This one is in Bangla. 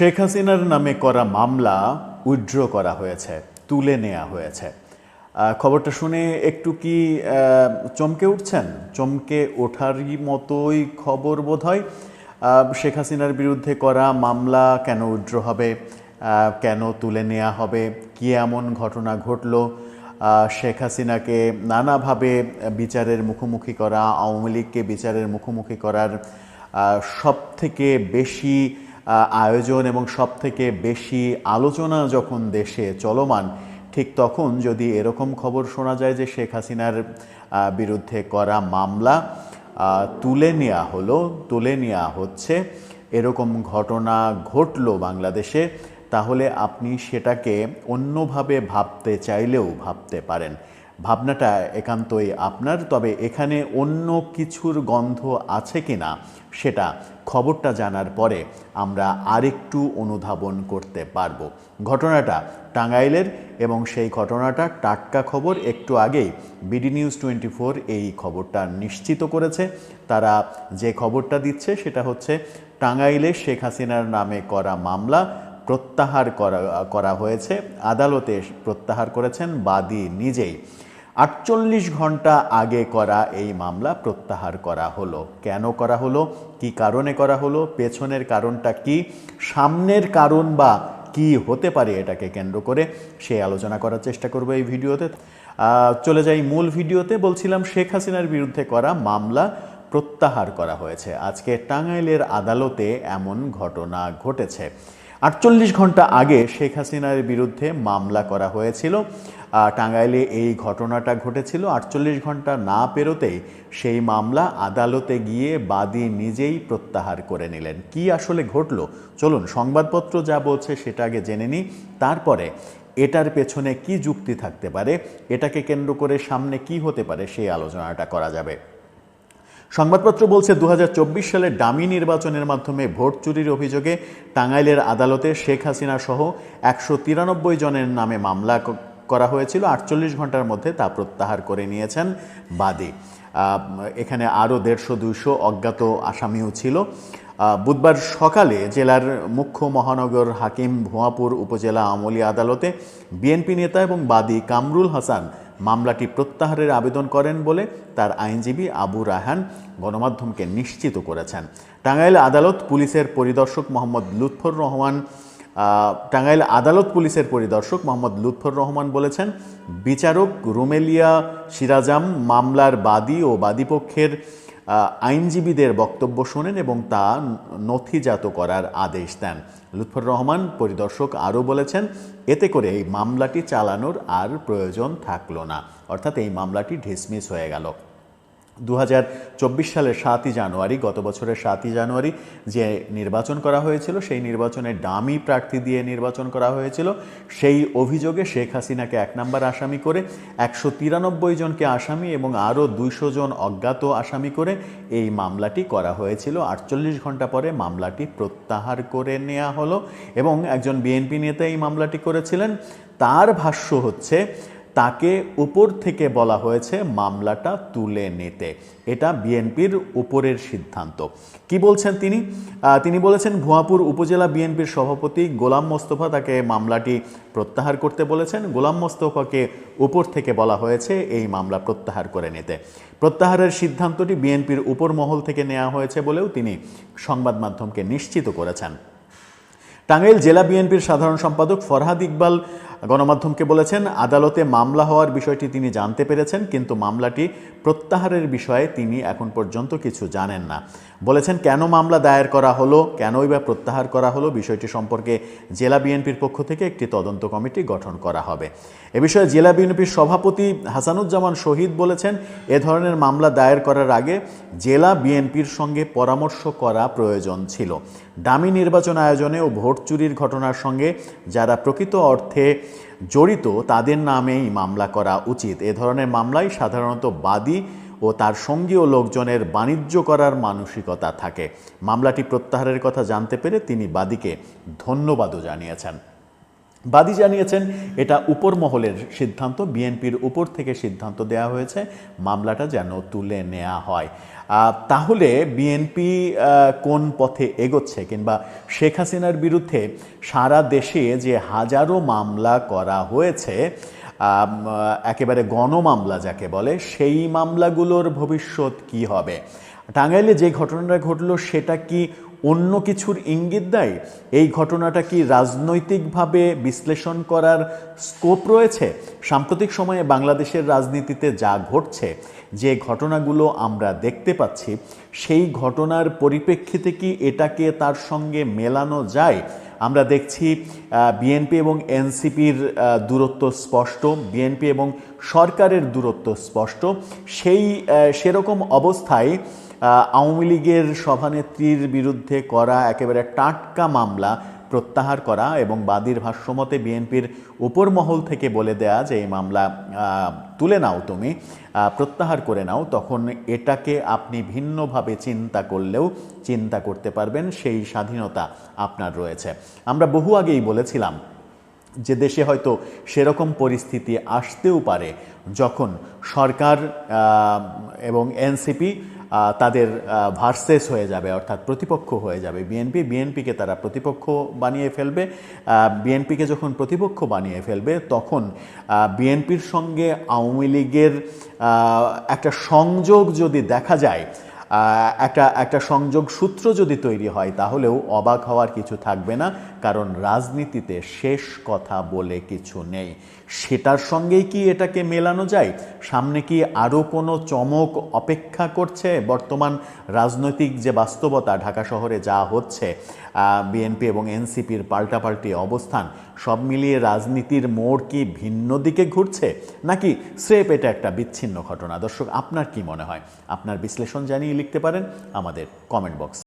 শেখ হাসিনার নামে করা মামলা উইড্র করা হয়েছে, তুলে নেওয়া হয়েছে। খবরটা শুনে একটু কি চমকে উঠছেন? চমকে ওঠারই মতোই খবর বোধ হয় শেখ হাসিনার বিরুদ্ধে করা মামলা কেন উইথড্র হবে? কেন তুলে নেওয়া হবে? কি এমন ঘটনা ঘটলো? শেখ হাসিনাকে নানাভাবে বিচারের মুখোমুখি করা, আওয়ামী লীগকে বিচারের মুখোমুখি করার সব থেকে বেশি আয়োজন এবং সব থেকে বেশি আলোচনা যখন দেশে চলমান, ঠিক তখন যদি এরকম খবর শোনা যায় যে শেখ হাসিনার বিরুদ্ধে করা মামলা তুলে নেওয়া হলো, তুলে নেওয়া হচ্ছে, এরকম ঘটনা ঘটলো বাংলাদেশে, তাহলে আপনি সেটাকে অন্যভাবে ভাবতে চাইলেও ভাবতে পারেন। ভাবনাটা একান্তই আপনার, তবে এখানে অন্য কিছুর গন্ধ আছে কিনা সেটা খবরটা জানার পরে আমরা আরেকটু অনুধাবন করতে পারব। ঘটনাটা টাঙ্গাইলের এবং সেই ঘটনাটা টাটকা খবর। একটু আগেই বিডি নিউজ টোয়েন্টি ফোর এই খবরটা নিশ্চিত করেছে। তারা যে খবরটা দিচ্ছে সেটা হচ্ছে টাঙ্গাইলে শেখ হাসিনার নামে করা মামলা প্রত্যাহার করা করা হয়েছে। আদালতে প্রত্যাহার করেছেন, বাদী নিজেই। আটচল্লিশ ঘণ্টা আগে করা এই মামলা প্রত্যাহার করা হলো। কেন করা হলো? কি কারণে করা হলো? পেছনের কারণটা কি? সামনের কারণ বা কি হতে পারে এটাকে কেন্দ্র করে সেই আলোচনা করার চেষ্টা করব এই ভিডিওতে। চলে যাই মূল ভিডিওতে। বলছিলাম শেখ হাসিনার বিরুদ্ধে করা মামলা প্রত্যাহার করা হয়েছে। আজকে টাঙ্গাইলের আদালতে এমন ঘটনা ঘটেছে। আটচল্লিশ ঘণ্টা আগে শেখ হাসিনার বিরুদ্ধে মামলা করা হয়েছিল। টাঙ্গাইলে এই ঘটনাটা ঘটেছিল। আটচল্লিশ ঘণ্টা না পেরোতেই সেই মামলা আদালতে গিয়ে বাদী নিজেই প্রত্যাহার করে নিলেন। কি আসলে ঘটলো? চলুন, সংবাদপত্র যা বলছে সেটা আগে জেনে নিই। তারপরে, এটার পেছনে কি যুক্তি থাকতে পারে? এটাকে কেন্দ্র করে সামনে কি হতে পারে? সেই আলোচনাটা করা যাবে। সংবাদপত্র বলছে দু হাজার চব্বিশ সালে ডামি নির্বাচনের মাধ্যমে ভোট চুরির অভিযোগে টাঙ্গাইলের আদালতে শেখ হাসিনা সহ একশো তিরানব্বই জনের নামে মামলা করা হয়েছিল। আটচল্লিশ ঘণ্টার মধ্যে তা প্রত্যাহার করে নিয়েছেন বাদী। এখানে আরও দেড়শো দুইশো অজ্ঞাত আসামিও ছিল। বুধবার সকালে জেলার মুখ্য মহানগর হাকিম ভুয়াপুর উপজেলা আমলি আদালতে বিএনপি নেতা এবং বাদী কামরুল হাসান মামলাটি প্রত্যাহারের আবেদন করেন বলে তার আইনজীবী আবু রাহান গণমাধ্যমকে নিশ্চিত করেছেন। টাঙ্গাইল আদালত পুলিশের পরিদর্শক মোহাম্মদ লুৎফর রহমান টাঙ্গাইল আদালত পুলিশের পরিদর্শক মোহাম্মদ লুৎফর রহমান বলেছেন, বিচারক রুমেলিয়া সিরাজাম মামলার বাদী ও বাদীপক্ষের আইনজীবীদের বক্তব্য শোনেন এবং তা নথিজাত করার আদেশ দেন। লুৎফর রহমান, পরিদর্শক, আরও বলেছেন, এতে করে এই মামলাটি চালানোর আর প্রয়োজন থাকল না। অর্থাৎ এই মামলাটি ডিসমিস হয়ে গেল। দু হাজার চব্বিশ সালের সাতই জানুয়ারি, গত বছরের সাতই জানুয়ারি যে নির্বাচন করা হয়েছিল, সেই নির্বাচনে ডামি প্রার্থী দিয়ে নির্বাচন করা হয়েছিল। সেই অভিযোগে শেখ হাসিনাকে এক নম্বর আসামি করে একশো তিরানব্বই জনকে আসামি এবং আরও দুইশো জন অজ্ঞাত আসামি করে এই মামলাটি করা হয়েছিল। আটচল্লিশ ঘণ্টা পরে মামলাটি প্রত্যাহার করে নেওয়া হলো এবং একজন বিএনপি নেতা এই মামলাটি করেছিলেন। তার ভাষ্য হচ্ছে তাকে উপর থেকে বলা হয়েছে, মামলাটা তুলে নিতে। এটা বিএনপির উপরের সিদ্ধান্ত। কি বলছেন তিনি? তিনি বলেছেন, ভুয়াপুর উপজেলা বিএনপির সভাপতি গোলাম মোস্তফা তাকে মামলাটি প্রত্যাহার করতে বলেছেন। গোলাম মোস্তফাকে উপর থেকে বলা হয়েছে, এই মামলা প্রত্যাহার করে নিতে। প্রত্যাহারের সিদ্ধান্তটি বিএনপির উপর মহল থেকে নেওয়া হয়েছে বলেও তিনি সংবাদ মাধ্যমকে নিশ্চিত করেছেন। টাঙ্গাইল জেলা বিএনপির সাধারণ সম্পাদক ফরহাদ ইকবাল গণমাধ্যমকে বলেছেন, আদালতে মামলা হওয়ার বিষয়টি তিনি জানতে পেরেছেন, কিন্তু মামলাটি প্রত্যাহারের বিষয়ে তিনি এখন পর্যন্ত কিছু জানেন না। বলেছেন, কেন মামলা দায়ের করা হলো, কেনই বা প্রত্যাহার করা হলো বিষয়টি সম্পর্কে জেলা বিএনপির পক্ষ থেকে একটি তদন্ত কমিটি গঠন করা হবে। এ বিষয়ে জেলা বিএনপির সভাপতি হাসানুজ্জামান শহীদ বলেছেন, এ ধরনের মামলা দায়ের করার আগে জেলা বিএনপির সঙ্গে পরামর্শ করা প্রয়োজন ছিল। ডামি নির্বাচন আয়োজনে ও ভোট চুরির ঘটনার সঙ্গে যারা প্রকৃত অর্থে জড়িত, তাদের নামেই মামলা করা উচিত। এ ধরনের মামলায় সাধারণত বাদী ও তার সঙ্গীয় লোকজনের বাণিজ্য করার মানসিকতা থাকে। মামলাটি প্রত্যাহারের কথা জানতে পেরে তিনি বাদীকে ধন্যবাদও জানিয়েছেন। বাদী জানিয়েছেন, এটা উপর মহলের সিদ্ধান্ত, বিএনপির উপর থেকে সিদ্ধান্ত দেওয়া হয়েছে, মামলাটা যেন তুলে নেওয়া হয়। তাহলে বিএনপি কোন পথে এগোচ্ছে কিংবা শেখ হাসিনার বিরুদ্ধে সারা দেশে যে হাজারো মামলা করা হয়েছে একেবারে গণমামলা যাকে বলে, সেই মামলাগুলোর ভবিষ্যৎ কি হবে? টাঙ্গাইলে যে ঘটনাটা ঘটলো, সেটা কি অন্য কিছুর ইঙ্গিত দেয়? এই ঘটনাটা কি রাজনৈতিকভাবে বিশ্লেষণ করার স্কোপ রয়েছে? সাম্প্রতিক সময়ে বাংলাদেশের রাজনীতিতে যা ঘটছে, যে ঘটনাগুলো আমরা দেখতে পাচ্ছি, সেই ঘটনার পরিপ্রেক্ষিতে কি এটাকে তার সঙ্গে মেলানো যায়? আমরা দেখছি বিএনপি এবং এনসিপির দূরত্ব স্পষ্ট, বিএনপি এবং সরকারের দূরত্ব স্পষ্ট। সেই সেরকম অবস্থায় আওয়ামী লীগের সভানেত্রীর বিরুদ্ধে করা একেবারে টাটকা মামলা প্রত্যাহার করা এবং বাদীর ভাষ্যমতে বিএনপির উপর মহল থেকে বলে দেয়া যে এই মামলা তুলে নাও তুমি প্রত্যাহার করে নাও, তখন এটাকে আপনি ভিন্নভাবে চিন্তা করলেও চিন্তা করতে পারবেন, সেই স্বাধীনতা আপনার রয়েছে। আমরা বহু আগেই বলেছিলাম যে দেশে হয়তো সেরকম পরিস্থিতি আসতেও পারে যখন সরকার এবং এনসিপি তাদের ভার্সেস হয়ে যাবে, অর্থাৎ প্রতিপক্ষ হয়ে যাবে। বিএনপি বিএনপিকে তারা প্রতিপক্ষ বানিয়ে ফেলবে। বিএনপিকে যখন প্রতিপক্ষ বানিয়ে ফেলবে, তখন বিএনপির সঙ্গে আওয়ামী লীগের একটা সংযোগ যদি দেখা যায় একটা একটা সংযোগ সূত্র যদি তৈরি হয়, তাহলেও অবাক হওয়ার কিছু থাকবে না। কারণ রাজনীতিতে শেষ কথা বলে কিছু নেই। সেটার সঙ্গেই কি এটাকে মেলানো যায়? সামনে কি আরও কোনো চমক অপেক্ষা করছে? বর্তমান রাজনৈতিক যে বাস্তবতা ঢাকা শহরে যা হচ্ছে বিএনপি এবং এনসিপির পাল্টাপাল্টি অবস্থান, সব মিলিয়ে রাজনীতির মোড় কি ভিন্ন দিকে ঘুরছে? নাকি স্রেপ এটা একটা বিচ্ছিন্ন ঘটনা? দর্শক, আপনার কি মনে হয়? আপনার বিশ্লেষণ জানিয়ে লিখতে পারেন আমাদের কমেন্ট বক্স।